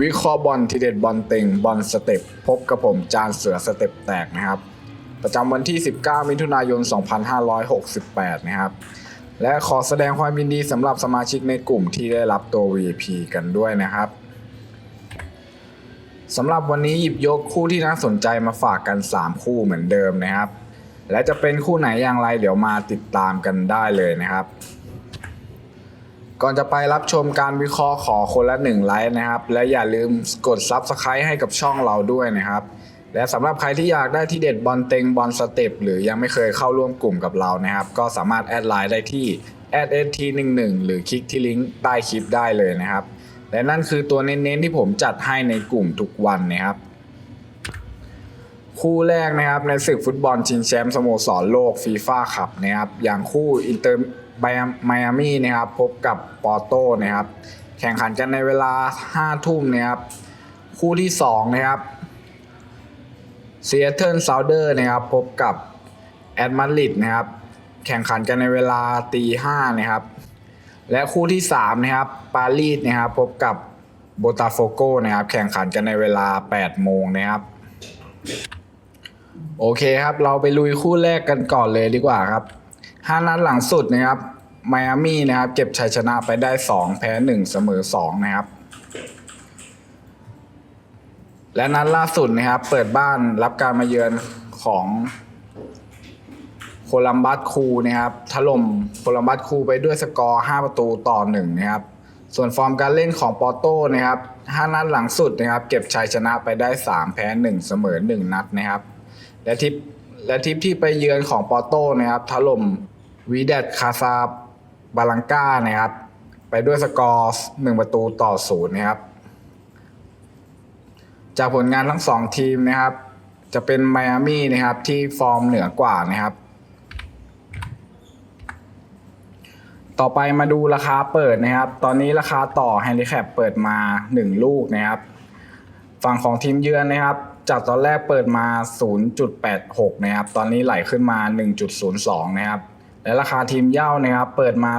วิเคราะห์บอลทีเด็ดบอลเต็งบอลสเต็ปพบกับผมจานเสือสเต็ปแตกนะครับ ประจำวันที่ 19 มิถุนายน 2568 นะครับ และขอแสดงความยินดีสำหรับสมาชิกในกลุ่มที่ได้รับตัว VIP กันด้วยนะครับสำหรับวันนี้หยิบยกคู่ที่น่าสนใจมาฝากกัน 3 คู่เหมือนเดิมนะครับ และจะเป็นคู่ไหนอย่างไรเดี๋ยวมาติดตามกันได้เลยนะครับ ก่อนจะไปรับชมการวิเคราะห์ขอคนละหนึ่งไลค์นะครับ และอย่าลืมกด Subscribe ให้กับช่องเราด้วยนะครับ และสำหรับใครที่อยากได้ที่เด็ดบอลเต็งบอลสเต็ปหรือยังไม่เคยเข้าร่วมกลุ่มกับเรานะครับ ก็สามารถแอดไลน์ได้ที่ @st11 หรือคลิกที่ลิงก์ใต้คลิปได้เลยนะครับ และนั่นคือตัวเน้นๆที่ผมจัดให้ในกลุ่มทุกวันนะครับ คู่แรกนะครับในศึกฟุตบอลชิงแชมป์สโมสรโลกฟีฟ่าคัพนะครับอย่างคู่อินเตอร์ ไมอามี่นะครับพบกับปอร์โตนะครับแข่งขันกันในเวลา5ทุ่มนะครับคู่ที่2นะครับเซียเทิลซาวเดอร์นะครับพบกับแอดมาริดนะครับแข่งขันกันในเวลาตีห้านะครับและคู่ที่3นะครับปารีสนะครับพบกับโบตาโฟโกนะครับแข่งขันกันในเวลา8โมงนะครับโอเคครับเราไปลุยคู่แรกกันก่อนเลยดีกว่าครับ ห้านัดหลังสุดนะครับไมอามี่นะครับเก็บชัยชนะไปได้2แพ้1เสมอ2นะครับ และนัดล่าสุดนะครับ เปิดบ้านรับการมาเยือนของโคลัมบัสคูนะครับถล่มโคลัมบัสคูไปด้วยสกอร์ 5 ประตูต่อ 1 นะครับ ส่วนฟอร์มการเล่นของปอร์โต้นะครับ5นัดหลังสุดนะครับ เก็บชัยชนะไปได้ 3 แพ้ 1 เสมอ 1 นัดนะครับ และทริป และทริปที่ไปเยือนของปอโต้นะครับถล่มวีเดดคาซาบาลังกานะครับ ไปด้วยสกอร์หนึ่งประตูต่อศูนย์นะครับ จากผลงานทั้งสองทีมนะครับ จะเป็นไมอามี่นะครับที่ฟอร์มเหนือกว่านะครับ ต่อไปมาดูราคาเปิดนะครับ ตอนนี้ราคาต่อแฮนดิแคปเปิดมา 1 ลูกนะครับ ฝั่งของทีมเยือนนะครับ จากตอนแรกเปิดมา 0.86 นะครับ ตอนนี้ไหลขึ้นมา 1.02 นะครับ และราคาทีมเย่านะครับ เปิดมา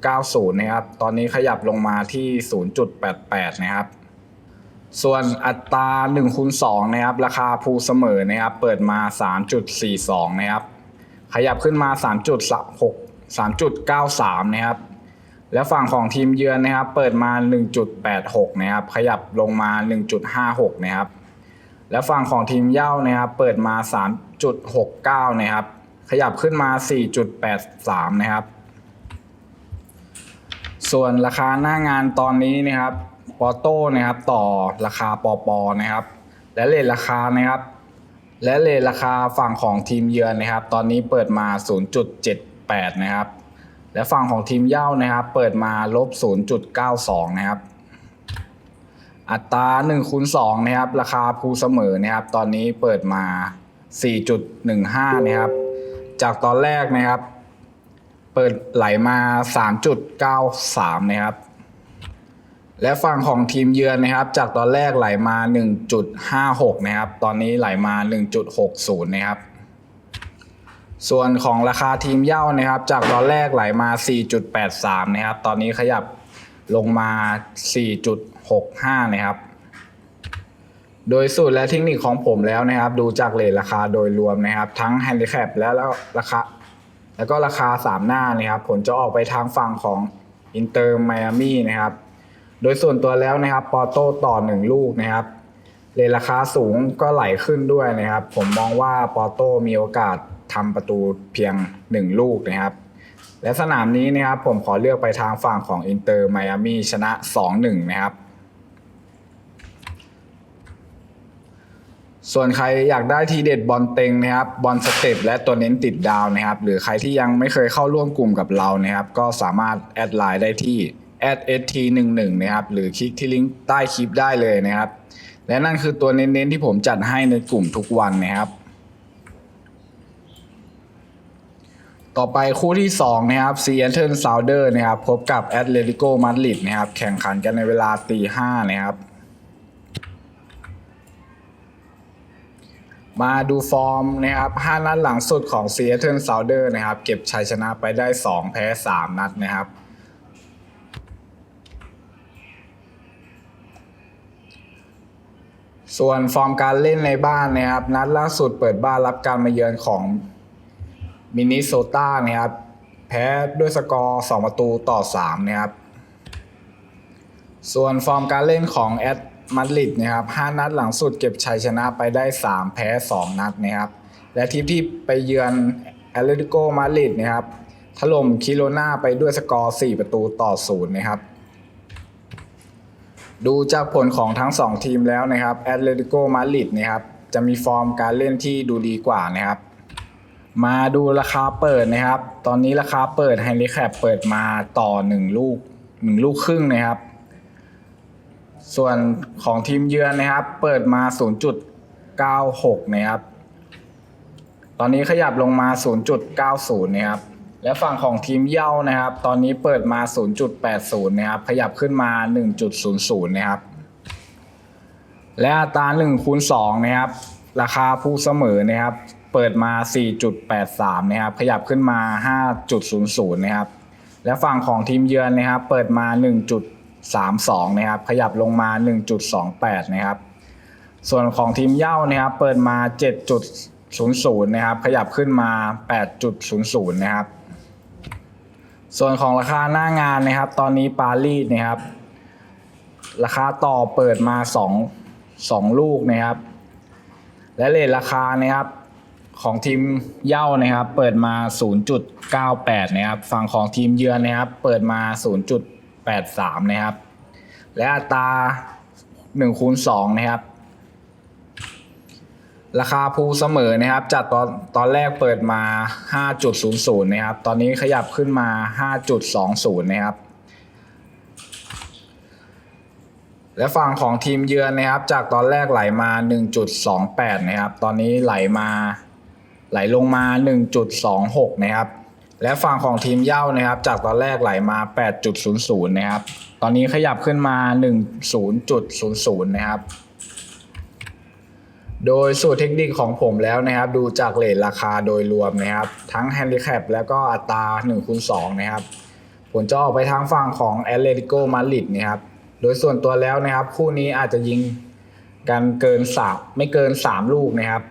0.90 นะครับ ตอนนี้ขยับลงมาที่ 0.88 นะครับ ส่วนอัตรา1คูณ2นะครับ ราคาภูเสมอนะครับ เปิดมา 3.42 นะครับ ขยับขึ้นมา 3.6 3.93 นะครับและฝั่งของทีมเยือนนะครับ เปิดมา 1.86 นะครับ ขยับลงมา 1.56 นะครับ และฝั่งของทีมเย่านะครับเปิดมา 3.69 นะครับ ขยับขึ้นมา 4.83 นะครับ ส่วนราคาหน้างานตอนนี้นะครับปอโต้นะครับต่อราคาปอปอนะครับ และเลทราคานะครับ และเลทราคาฝั่งของทีมเยือนนะครับ ตอนนี้เปิดมา 0.78 นะครับ และฝั่งของทีมเย่านะครับ เปิดมาลบ 0.92 นะครับ อัตรา1คูณ2นะครับราคาภูเสมอนะครับ ตอนนี้เปิดมา 4.15นะครับ จากตอนแรกนะครับ เปิดไหลมา 3.93นะครับ และฝั่งของทีมเยือนนะครับ จากตอนแรกไหลมา 1.56นะครับ ตอนนี้ไหลมา 1.60นะครับส่วนของราคาทีมเย่านะครับ จากตอนแรกไหลมา 4.83 นะครับ ตอนนี้ขยับลงมา 65 นะครับ โดยสูตรและเทคนิคของผมแล้วนะครับ ดูจากเลทราคาโดยรวมนะครับ ทั้ง Handicap และแล้วราคาแล้วก็ราคา 3 หน้านะครับ ผลจะออกไปทางฝั่งของอินเตอร์ไมอามี่นะครับ โดยส่วนตัวแล้วนะครับปอโต้ต่อ 1 ลูกนะครับเลทราคาสูงก็ไหลขึ้นด้วยนะครับ ผมมองว่าปอโต้มีโอกาสทำประตูเพียง 1 ลูกนะครับ และสนามนี้นะครับผมขอเลือกไปทางฝั่งของอินเตอร์ไมอามี่ชนะ 2-1 นะครับ ส่วนใครอยากได้ทีเด็ดบอลเต็งนะครับบอลสเต็ปและตัวเน้นติดดาวนะครับ หรือใครที่ยังไม่เคยเข้าร่วมกลุ่มกับเรานะครับ ก็สามารถแอดไลน์ได้ที่ @st11 นะครับ หรือคลิกที่ลิงก์ใต้คลิปได้เลยนะครับ และนั่นคือตัวเน้นๆที่ผมจัดให้ในกลุ่มทุกวันนะครับ ต่อไปคู่ที่ 2 นะครับ Seattle Sounder นะครับ พบกับ Atletico Madrid นะครับ แข่งขันกันในเวลาตีห้านะครับ มาดูฟอร์มนะครับ5นัดหลังสุดของ Seattle Sounder นะครับ เก็บชัยชนะไปได้ 2 แพ้ 3 นัดนะครับ ส่วนฟอร์มการเล่นในบ้านนะครับ นัดล่าสุดเปิดบ้านรับการมาเยือนของมินนิโซตานะครับ แพ้ด้วยสกอร์ 2 ประตูต่อ 3 นะครับ ส่วนฟอร์มการเล่นของแอด มาดริดนะครับ5นัดหลังสุดเก็บชัยชนะไปได้ 3 แพ้ 2 นัดนะครับและทีมที่ไปเยือนแอตเลติโกมาดริดนะครับถล่มคิโรนาไปด้วยสกอร์ 4 ประตูต่อ0นะครับดูจากผลของทั้ง 2 ทีมแล้วนะครับแอตเลติโกมาดริดนะครับจะมีฟอร์มการเล่นที่ดูดีกว่านะครับมาดูราคาเปิดนะครับ ตอนนี้ราคาเปิดไฮลิแคปเปิดมาต่อ 1 ลูก 1 ลูกครึ่งนะครับ ส่วนของทีมเยือนนะครับ เปิดมา 0.96 นะครับ ตอนนี้ขยับลงมา 0.90 นะครับ และฝั่งของทีมเย่านะครับ ตอนนี้เปิดมา 0.80 นะครับ ขยับขึ้นมา 1.00 นะครับ และอัตรา1คูณ2นะครับ ราคาผู้เสมอนะครับ เปิดมา 4.83 นะครับ ขยับขึ้นมา 5.00 นะครับ และฝั่งของทีมเยือนนะครับ เปิดมา 32 นะครับ ขยับลงมา 1.28 นะครับ ส่วนของทีมเย่านะครับ เปิดมา 7.00 นะครับ ขยับขึ้นมา 8.00 นะครับ ส่วนของราคาหน้างานนะครับ ตอนนี้ปารีสนะครับ ราคาต่อเปิดมา 2 2 ลูกนะครับ และเลทราคานะครับของทีมเย่านะครับ เปิดมา 0.98 นะครับ ฝั่งของทีมเยือนนะครับ เปิดมา 0.83 นะครับ และอัตรา1คูณ2นะครับ ราคาภูเสมอนะครับ จากตอนตอนแรกเปิดมา 5.00 นะครับ ตอนนี้ขยับขึ้นมา 5.20 นะครับและฝั่งของทีมเยือนนะครับ จากตอนแรกไหลมา 1.28 นะครับ ตอนนี้ไหลมาไหลลงมา 1.26 นะครับ และฝั่งของทีมเย่านะครับ จากตอนแรกไหลมา 8.00 นะครับ ตอนนี้ขยับขึ้นมา 10.00 นะครับ โดยสูตรเทคนิคของผมแล้วนะครับ ดูจากเลทราคาโดยรวมนะครับ ทั้งแฮนดิแคปแล้วก็อัตรา1คูณ2นะครับ ผลจะออกไปทางฝั่งของแอตเลติโกมาดริดนะครับ โดยส่วนตัวแล้วนะครับ คู่นี้อาจจะยิงกันเกินสามไม่เกิน 3 ลูกนะครับ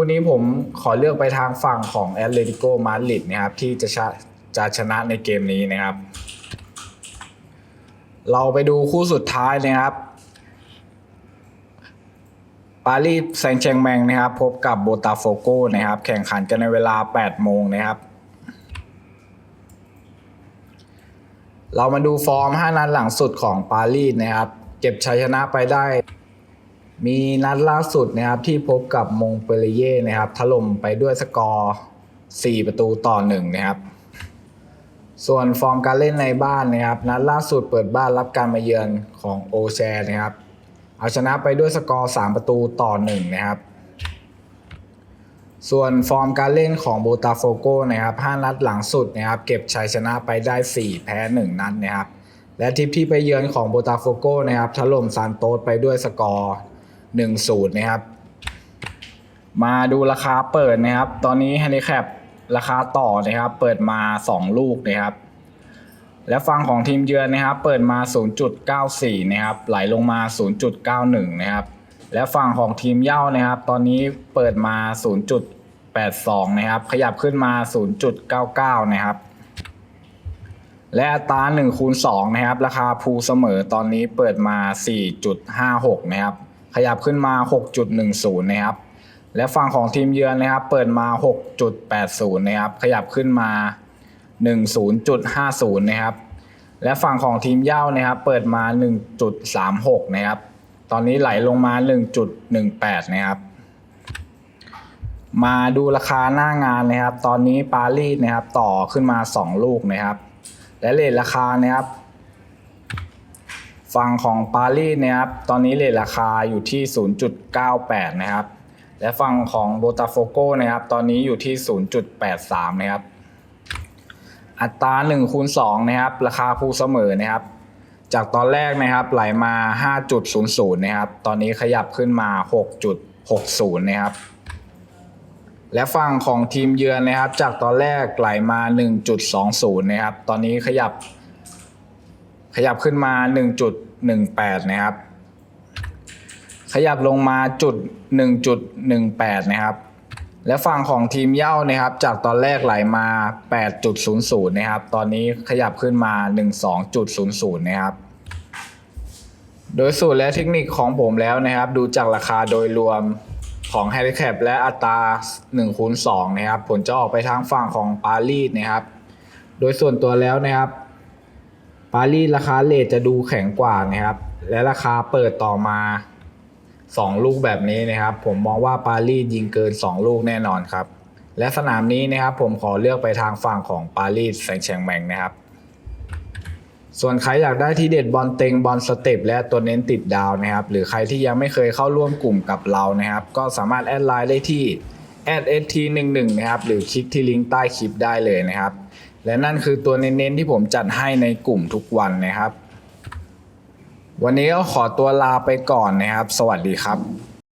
คู่นี้ผมขอเลือกไปทางฝั่งของแอตเลติโกมาดริดนะครับที่จะชะจะชนะในเกมนี้นะครับ เราไปดูคู่สุดท้ายนะครับปารีสแซงต์แชงแมงนะครับ พบกับโบตาโฟโกนะครับ แข่งขันกันในเวลา 8 โมงนะครับ เรามาดูฟอร์ม 5 นัดหลังสุดของปารีสนะครับ เก็บชัยชนะไปได้ มีนัดล่าสุดนะครับที่พบกับมงเปเรเย่นะครับถล่มไปด้วยสกอร์ 4 ประตูต่อ1นะครับส่วนฟอร์มการเล่นในบ้านนะครับนัดล่าสุดเปิดบ้านรับการมาเยือนของโอแชนะครับเอาชนะไปด้วยสกอร์ 3 ประตูต่อ1นะครับส่วนฟอร์มการเล่นของโบตาโฟโกนะครับ5นัดหลังสุดนะครับเก็บชัยชนะไปได้ 4 แพ้ 1 นัดนะครับและทิปที่ไปเยือนของโบตาโฟโกนะครับถล่มซานโตสไปด้วยสกอร์ 1-0นะครับ มาดูราคาเปิดนะครับ ตอนนี้แฮนดิแคปราคาต่อนะครับ เปิดมา 2 ลูกนะครับ และฝั่งของทีมเยือนนะครับ เปิดมา 0.94 นะครับ ไหลลงมา 0.91 นะครับ และฝั่งของทีมเย่านะครับ ตอนนี้เปิดมา 0.82 นะครับ ขยับขึ้นมา 0.99 นะครับและอัตรา1คูณ2นะครับ ราคาภูเสมอตอนนี้เปิดมา 4.56 นะครับ ขยับขึ้นมา 6.10 นะครับ และฝั่งของทีมเยือนนะครับ เปิดมา 6.80 นะครับ ขยับขึ้นมา 10.50 นะครับ และฝั่งของทีมเย่านะครับ เปิดมา 1.36 นะครับ ตอนนี้ไหลลงมา 1.18 นะครับ มาดูราคาหน้างานนะครับ ตอนนี้ปารีสนะครับต่อขึ้นมา 2 ลูกนะครับ และเลทราคานะครับ ฝั่งของปารีสนะครับตอนนี้เลทราคาอยู่ที่ 0.98 นะครับ และฝั่งของโบตาโฟโกนะครับ ตอนนี้อยู่ที่ 0.83 นะครับ อัตรา1คูณ2นะครับ ราคาภูเสมอนะครับ จากตอนแรกนะครับไหลมา 5.00 นะครับ ตอนนี้ขยับขึ้นมา 6.60 นะครับ และฝั่งของทีมเยือนนะครับ จากตอนแรกไหลมา 1.20 นะครับ ตอนนี้ขยับ ขยับขึ้นมา 1.18 นะครับ ขยับลงมาจุด 1.18 นะครับ และฝั่งของทีมเย้านะครับ จากตอนแรกไหลมา 8.00 นะครับ ตอนนี้ขยับขึ้นมา 12.00 นะครับ โดยสูตรและเทคนิคของผมแล้วนะครับ ดูจากราคาโดยรวมของ h a n d i c a p และอัตรา1คูณ2นะครับ ผลจะออกไปทางฝั่งของปารีสนะครับ โดยส่วนตัวแล้วนะครับ ปารีสราคาเลทจะดูแข็งกว่านะครับ และราคาเปิดต่อมา 2 ลูกแบบนี้นะครับ ผมมองว่าปารีสยิงเกิน 2 ลูกแน่นอนครับ และสนามนี้นะครับผมขอเลือกไปทางฝั่งของปารีสแซงต์แชงแมงนะครับ ส่วนใครอยากได้ที่เด็ดบอลเต็งบอลสเต็ปและตัวเน้นติดดาวนะครับ หรือใครที่ยังไม่เคยเข้าร่วมกลุ่มกับเรานะครับ ก็สามารถแอดไลน์ได้ที่ @st11 นะครับ หรือคลิกที่ลิงก์ใต้คลิปได้เลยนะครับ และนั่นคือตัวเน้นๆที่ผมจัดให้ในกลุ่มทุกวันนะครับ วันนี้ก็ขอตัวลาไปก่อนนะครับ สวัสดีครับ